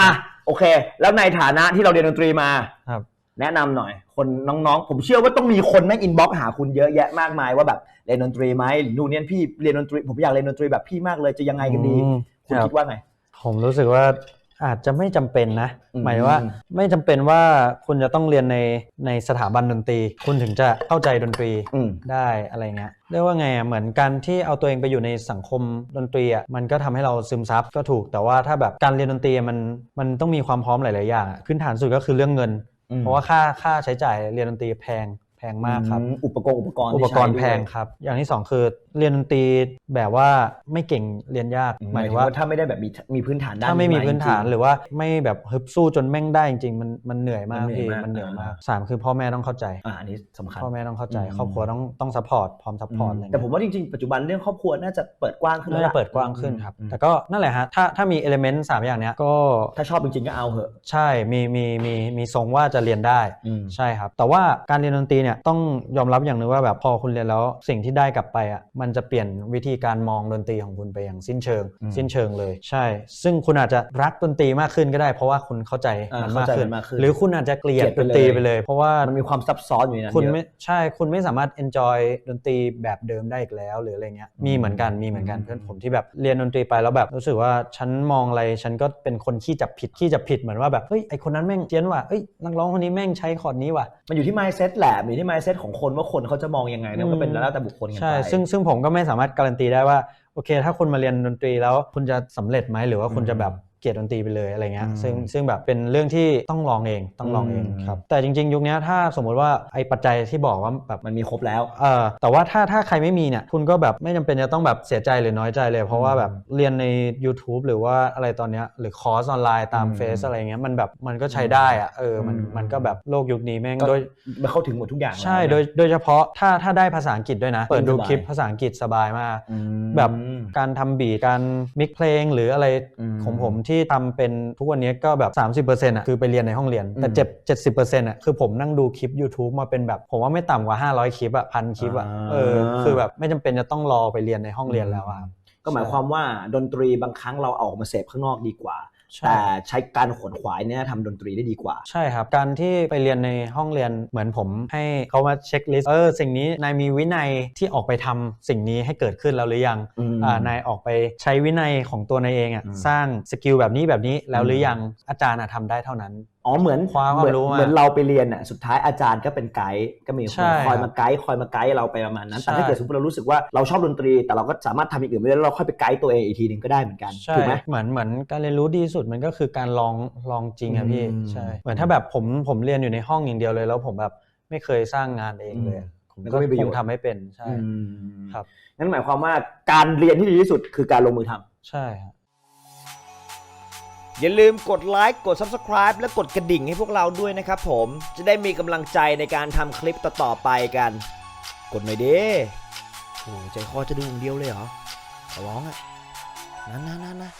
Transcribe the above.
อะโอเค แล้วในฐานะที่เราเรียนดนตรีมาครับ แนะนำหน่อย คนน้องๆ ผมเชื่อว่าต้องมีคนแม่งอินบ็อกหาคุณเยอะแยะมากมายว่าแบบเรียนดนตรีไหมหรือนู่นเนี่ยพี่เรียนดนตรีผมอยากเรียนดนตรีแบบพี่มากเลยจะยังไงกันดี อืมคุณครับ คิดว่าไง ผมรู้สึกว่า อาจจะไม่จำเป็นนะอืมหมายว่าไม่จำเป็นว่าคุณจะต้องเรียนในในสถาบันดนตรี คุณถึงจะเข้าใจดนตรีอืมได้อะไรเงี้ยเรียกว่าไงอะเหมือนการที่เอาตัวเองไปอยู่ในสังคมดนตรีอะมันก็ทำให้เราซึมซับก็ถูก แต่ว่าถ้าแบบการเรียนดนตรีมันมันต้องมีความพร้อมหลาย ๆ อย่างอะพื้นฐานสุดก็คือเรื่องเงินอืมเพราะว่าค่าค่าใช้จ่ายเรียนดนตรีแพงแพงมากครับอืมอุปกรณ์อุปกรณ์อุที่ปกรณ์ใช้แพด้วยงครับ อย่างที่สองคือ เรียนดนตรีแบบว่าไม่เก่งเรียนยากหหมามายยถึถึงงว่าว่าถ้าไม่ได้แบบมีมีพื้นฐานด้านถ้าไม่มีพื้นฐานจริงๆหรือว่าไม่แบบฮึบสู้จนแม่งได้จริงๆมันมันเหนื่อยมากมันเหนื่อยพี่มากมันเหนื่อยมากอ่าสามคือพ่อแม่ต้องเข้าใจอ่าอันนี้สำคัญพ่อแม่ต้องเข้าใจอืมครอบครัวต้องต้องซัพพอร์ตพร้อมซัพพอร์ตอะไรแต่ผมว่าจริงๆปัจจุบันเรื่องครอบครัวน่าจะเปิดกว้างขึ้นน่าแล้วจะล่ะเปิดกว้างขึ้นครับอืมแต่ก็นั่นแหละฮะถ้าถ้ามีเอลิเมนต์สามอย่างเนี้ยก็ถ้าชอบจริงๆก็เอาเหอะใช่มีมีมีมีทรงว่าจะเรียนได้อืมใช่ครับแต่ว่าการเรียนดนตรีเนี่ยต้องยอมรับอย่างหนึ่งว่าแบบพอคุณเรียนแล้วสิ่งที่ได้กลับไปอะมันจะเปลี่ยนวิธีการมองดนตรีของคุณไปอย่างสิ้นเชิงอืมสิ้นเชิงเลย ใช่ ซึ่งคุณอาจจะรักดนตรีมากขึ้นก็ได้ เพราะว่าคุณเข้าใจอ่ามันเข้ามากใจขึ้นมันมากขึ้น หรือคุณอาจจะเกลียดเกลียดไปดนตรีเลยไปเลย เพราะว่ามันมีความซับซ้อนอยู่ในนั้นคุณเยอะไม่ใช่คุณไม่สามารถ enjoy ดนตรีแบบเดิมได้อีกแล้วหรืออะไรเงี้ยมีเหมือนกันมีเหมือนกันอืมเพื่อนผมที่แบบเรียนดนตรีไปแล้วแบบรู้สึกว่าฉันมองอะไรฉันก็เป็นคนขี้จับผิดขี้จับผิดเหมือนว่าแบบเฮ้ยไอคนนั้นแม่งเจียนว่ะเอ้ยนักร้องคนนี้แม่งใช้คอร์ดนี้ว่ะมันอยู่ที่ mindset แหละมันอยู่ที่ mindset ของคนว่าคนเขาจะมองยังไงนะก็เป็นแล้วแต่บุคคลกันไปใช่ซึ่งซึ่งผมผมก็ไม่สามารถการันตีได้ว่าโอเค ถ้าคุณมาเรียนดนตรีแล้วคุณจะสำเร็จไหมหรือว่าคุณจะแบบ เกลียดดนตรีไปเลยอะไรเงี้ยอืมซึ่งซึ่งแบบเป็นเรื่องที่ต้องลองเองต้องลองเองอืมครับแต่จริง ๆ ยุคเนี้ยถ้าสมมุติว่าไอ้ปัจจัยที่บอกว่าแบบมันมีครบแล้วเออแต่ว่าถ้าถ้าใครไม่มีเนี่ยคุณก็แบบไม่จำเป็นจะต้องแบบเสียใจหรือน้อยใจเลย เพราะว่าแบบเรียนใน YouTube หรือว่าอะไรตอนเนี้ยหรือคอร์สออนไลน์ตามอืมเฟซอะไรเงี้ยมันแบบมันก็ใช้ได้อะเออมันอืมมันก็แบบโลกยุคนี้แม่งก็โดยมันเข้าถึงหมดทุกอย่างแล้วใช่นะโดยโดยเฉพาะถ้าถ้าได้ภาษาอังกฤษด้วยนะ เปิดดูสบายคลิปภาษาอังกฤษสบายมากอืมแบบการทำบีทการมิกเพลงหรืออะไรอืมของผมที่ทำเป็นทุกวันนี้ก็แบบ 30%อะคือไปเรียนในห้องเรียน แต่อืมเจ็บ70%อะคือผมนั่งดูคลิป YouTube มาเป็นแบบ ผมว่าไม่ต่ำกว่า 500 คลิปอะพันคลิปอะอ่าเออคือแบบไม่จำเป็นจะต้องรอไปเรียนในห้องเรียนแล้วอะก็หมายความว่าดนตรีบางครั้งเราเอาออกมาเสพข้างนอกดีกว่าใช่ แต่ใช้การขวนขวายเนี่ยทำดนตรีได้ดีกว่า ใช่ครับ การที่ไปเรียนในห้องเรียนเหมือนผมให้เขามาเช็คลิสต์เออสิ่งนี้นายมีวินัยที่ออกไปทำสิ่งนี้ให้เกิดขึ้นแล้วหรือยังอืมอ่านายออกไปใช้วินัยของตัวนายเองอะอืมสร้างสกิลแบบนี้แบบนี้แล้วหรือมยังอาจารย์อะทำได้เท่านั้น อ๋อเหมือนคว้าความเหมือนรู้มาเหมือนเราไปเรียนน่ะสุดท้ายอาจารย์ก็เป็นไกด์ก็มีคใช่นคอยครับมาไกด์คอยมาไกด์เราไปประมาณนั้นใช่แต่ถ้าเกิดสมมติเรารู้สึกว่าเราชอบดนตรี แต่เราก็สามารถทำอย่างอื่นไปได้แล้วเราค่อยไปไกด์ตัวเองอีกทีหนึ่งก็ได้เหมือนกันใช่ถูกไหมเหมือนเหมือนการเรียนรู้ดีที่สุดมันก็คือการลองลองจริงอะพี่อืมใช่เหมือนถ้าแบบผมผมเรียนอยู่ในห้องอย่างเดียวเลย แล้วผมแบบไม่เคยสร้างงานเองเลยอะผมมันก็ก็ไม่มีประคโยงชน์ทำไม่เป็นใช่อืมครับนั่นหมายความว่าการเรียนที่ดีที่สุดคือการลงมือทำใช่ครับ อย่าลืมกดไลค์กด Subscribe และกดกระดิ่งให้พวกเราด้วยนะครับผมจะได้มีกำลังใจในการทำคลิปต่อๆไปกัน กดหน่อยดิโอ้ใจคอจะดูอย่างเดียวเลยเหรอขอร้องอะนะนะนะนะ